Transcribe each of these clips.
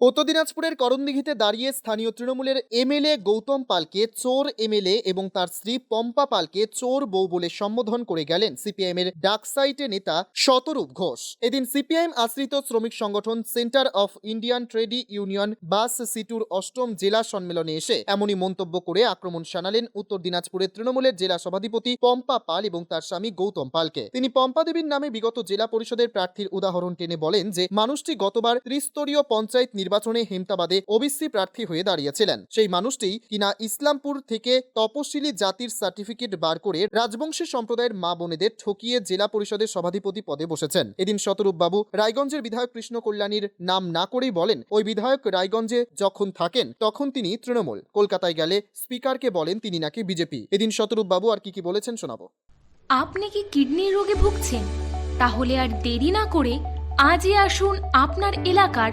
উত্তর দিনাজপুরের করণদিঘিতে দাঁড়িয়ে স্থানীয় তৃণমূলের এমএলএ গৌতম পালকে চোর এমএলএ এবং তার স্ত্রী পম্পা পালকে চোর বউ বলে সম্বোধন করে গেলেন সিপিআইএম এর ডাকসাইটে নেতা শতরূপ ঘোষ। এদিন সিপিআইএম আশ্রিত শ্রমিক সংগঠন centre of Indian trade union বাস সিটুর অষ্টম জেলা সম্মেলনে এসে এমনই মন্তব্য করে আক্রমণ শানালেন উত্তর দিনাজপুরের তৃণমূলের জেলা সভাধিপতি পম্পা পাল এবং তার স্বামী গৌতম পালকে। তিনি পম্পা দেবীর নামে বিগত জেলা পরিষদের প্রার্থীর উদাহরণ টেনে বলেন যে, মানুষটি গতবার ত্রিস্তরীয় পঞ্চায়েত নির্বাচনে হেমতাবাদে ওবিসি প্রার্থী হয়ে দাঁড়িয়েছিলেন। সেই মানুষটি কিনা ইসলামপুর থেকে তপশিলি জাতির সার্টিফিকেট বার করে রাজবংশী সম্প্রদায়ের মা বোনেদের ঠকিয়ে জেলা পরিষদের সভাধিপতি পদে বসেছেন। এদিন শতরূপ বাবু রায়গঞ্জের বিধায়ক কৃষ্ণ কল্যাণীর নাম না করেই বলেন, ওই বিধায়ক রায়গঞ্জে যখন থাকেন, তখন তিনি তৃণমূল। কলকাতায় গেলে স্পিকারকে বলেন তিনি নাকি বিজেপি। এদিন শতরূপ বাবু আর কি কি বলেছেন শোনাবো। আপনি কি কিডনির রোগে ভুগছেন? তাহলে আর দেরি না করে আজই আসুন আপনার এলাকার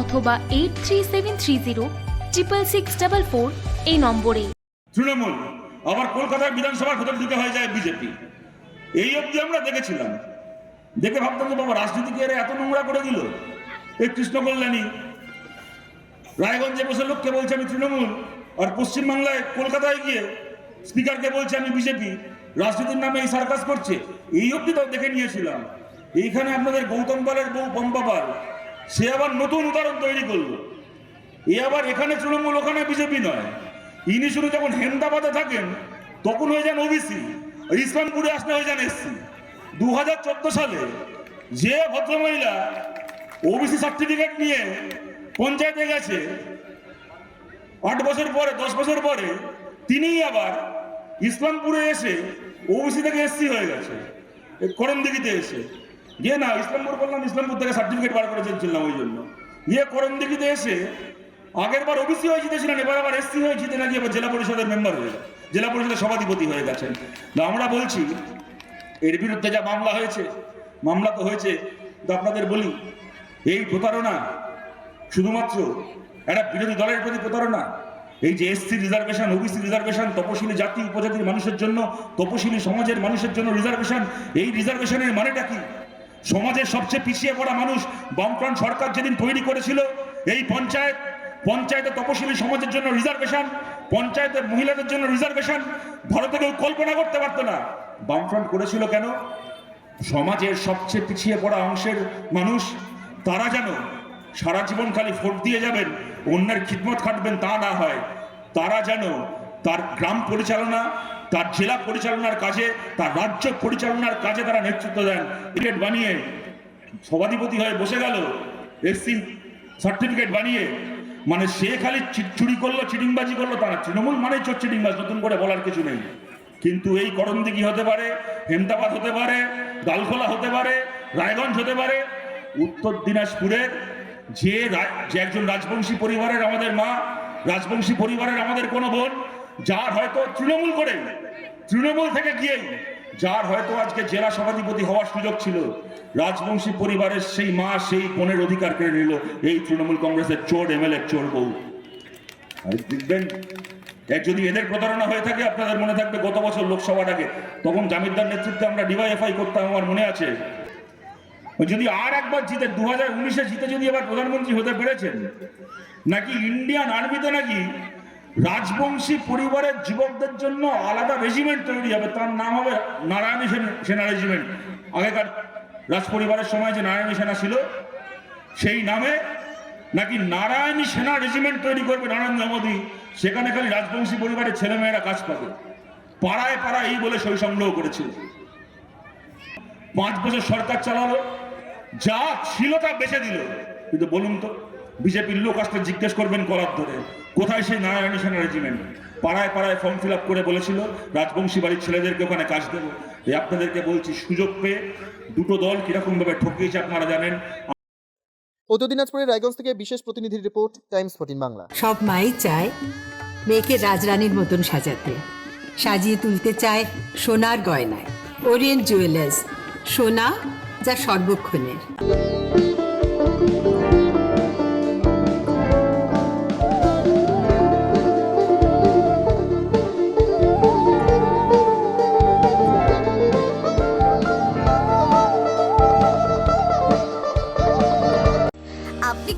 অথবা eight three seven three zero triple six double four এই নম্বরে। তৃণমূল, আবার কলকাতার বিধানসভার ভেতর দিতে হয়ে যায় বিজেপি এই অবধি আমরা দেখেছিলাম। দেখে ভাবতাম যে বাবা, রাজনীতিকে এরা এত নোংরা করে দিল। এই কৃষ্ণ কল্যাণী রায়গঞ্জে বসে লোককে বলছে, আমি তৃণমূল। আর পশ্চিমবাংলায় কলকাতায় গিয়ে স্পিকারকে বলছে, আমি বিজেপি রাজনীতির নামে এই সার্কাস করছে। এই অবধি তো দেখে নিয়েছিলাম। এইখানে আপনাদের গৌতম পালের বউ পম্পা পাল। সে আবার নতুন উদাহরণ তৈরি করল। এ আবার এখানে তৃণমূল, ওখানে বিজেপি নয়। ইনি শুধু যখন হেমদাবাদে থাকেন, তখন হয়ে যান ওবিসি ইসলামপুরে আসলে হয়ে যান এসসি। দু হাজার চোদ্দ সালে যে ভদ্রমহিলা ওবিসি সার্টিফিকেট নিয়ে পঞ্চায়েতে গেছে, আট বছর পরে, দশ বছর পরে, তিনিই আবার ইসলামপুরে এসে ওবিসি থেকে এসসি হয়ে গেছে করমদিঘিতে এসে। গিয়ে না ইসলামপুর বললাম ইসলামপুর থেকে সার্টিফিকেট বার করে চেয়েছিলাম ওই জন্য। গিয়ে করমদিঘিতে এসে আগের বার ওবিসি হয়ে জিতেছিলেন এবার আবার এসসি হয়ে জিতে নাকি এবার জেলা পরিষদের মেম্বার হয়ে গেছে জেলা পরিষদের সভাধিপতি হয়ে গেছেন। তো আমরা বলছি, এর বিরুদ্ধে যা মামলা হয়েছে, মামলা তো হয়েছে, তো আপনাদের বলি, এই প্রতারণা শুধুমাত্র একটা বিরোধী দলের প্রতি প্রতারণা, এই যে এসসি রিজার্ভেশন ওবিসি রিজার্ভেশন তপশিলি জাতি, উপজাতির মানুষের জন্য, তপশিলি সমাজের মানুষের জন্য রিজার্ভেশন এই রিজার্ভেশনের মানেটা কি? সমাজের সবচেয়ে পিছিয়ে পড়া মানুষ বামফ্রন্ট সরকার যেদিন তৈরি করেছিল, এই পঞ্চায়েত পঞ্চায়েতে তপশিলি সমাজের জন্য রিজার্ভেশন পঞ্চায়েতের মহিলাদের জন্য রিজার্ভেশন ভারতে কেউ কল্পনা করতে পারতো না। বামফ্রন্ট করেছিল কেন? সমাজের সবচেয়ে পিছিয়ে পড়া অংশের মানুষ, তারা যেন সারা জীবন খালি ভোট দিয়ে যাবেন, অন্যের খিদমত খাটবেন তা না হয়। তারা যেন তার গ্রাম পরিচালনা তার জেলা পরিচালনার কাজে, তার রাজ্য পরিচালনার কাজে তারা নেতৃত্ব দেন। টিকিট বানিয়ে সভাধিপতি হয়ে বসে গেল এসসি সার্টিফিকেট বানিয়ে। মানে সে খালি চুরি করল, চিটিংবাজি করল তারা তৃণমূল মানে চোর চিটিংবাজ, নতুন করে বলার কিছু নেই। কিন্তু এই করণদিঘি হতে পারে, হেমদাবাদ হতে পারে ডালখোলা হতে পারে, রায়গঞ্জ হতে পারে, উত্তর দিনাজপুরের যে যে একজন রাজবংশী পরিবারের আমাদের মা, রাজবংশী পরিবারের আমাদের কোনো বোন যার হয়তো তৃণমূল করে তৃণমূল থেকে গিয়েই যার হয়তো আজকে জেলা সভাধিপতি হওয়ার সুযোগ ছিল, রাজবংশী পরিবারের সেই মা সেই কনের অধিকার কেড়ে নিল, এই তৃণমূল কংগ্রেসের চোর এম এল এমএলএ চোর বউ। দেখবেন যদি এদের প্রতারণা হয়ে থাকে, আপনাদের মনে থাকবে গত বছর লোকসভার আগে, তখন জামিরদার নেতৃত্বে আমরা ডিওয়াইএফআই করতাম, আমার মনে আছে। যদি আর একবার জিতে দু হাজার উনিশে জিতে যদি এবার প্রধানমন্ত্রী হতে পেরেছেন, নাকি ইন্ডিয়ান আর্মিতে নাকি রাজবংশী পরিবারের যুবকদের জন্য আলাদা রেজিমেন্ট তৈরি হবে। তার নাম হবে নারায়ণী সেন- রেজিমেন্ট আগেকার রাজ পরিবারের সময় যে নারায়ণী সেনা ছিল, সেই নামে নাকি নারায়ণী সেনা রেজিমেন্ট তৈরি করবে নরেন্দ্র মোদী। সেখানে খালি রাজবংশী পরিবারের ছেলেমেয়েরা কাজ পাবে। পাড়ায় পাড়ায় এই বলে সই সংগ্রহ করেছিল। পাঁচ বছর সরকার চালালো, যা ছিল তা বেঁচে দিল। কিন্তু বলুন তো বিজেপির লোক আসতে জিজ্ঞেস করবেন করার ধরে। কোথায় সেই নারায়ণী সেনা রেজিমেন্ট পাড়ায় পাড়ায় ফর্ম ফিল আপ করে বলেছিল রাজবংশী বাড়ির ছেলেদেরকে ওখানে কাজ দেবো। এই আপনাদেরকে বলছি সুযোগ পেয়ে দুটো দল কীরকম ভাবে ঠকিয়েছে আপনারা জানেন। উত্তর দিনাজপুরের রায়গঞ্জ থেকে বিশেষ প্রতিনিধির রিপোর্ট টাইমস ফোর্টিন বাংলা। সব মাই চায় মেয়েকে রাজরানীর মতন সাজাতে। সাজিয়ে তুলতে চায় সোনার গয়নায়। ওরিয়েন্ট জুয়েলার্স সোনা যা সর্বক্ষণের।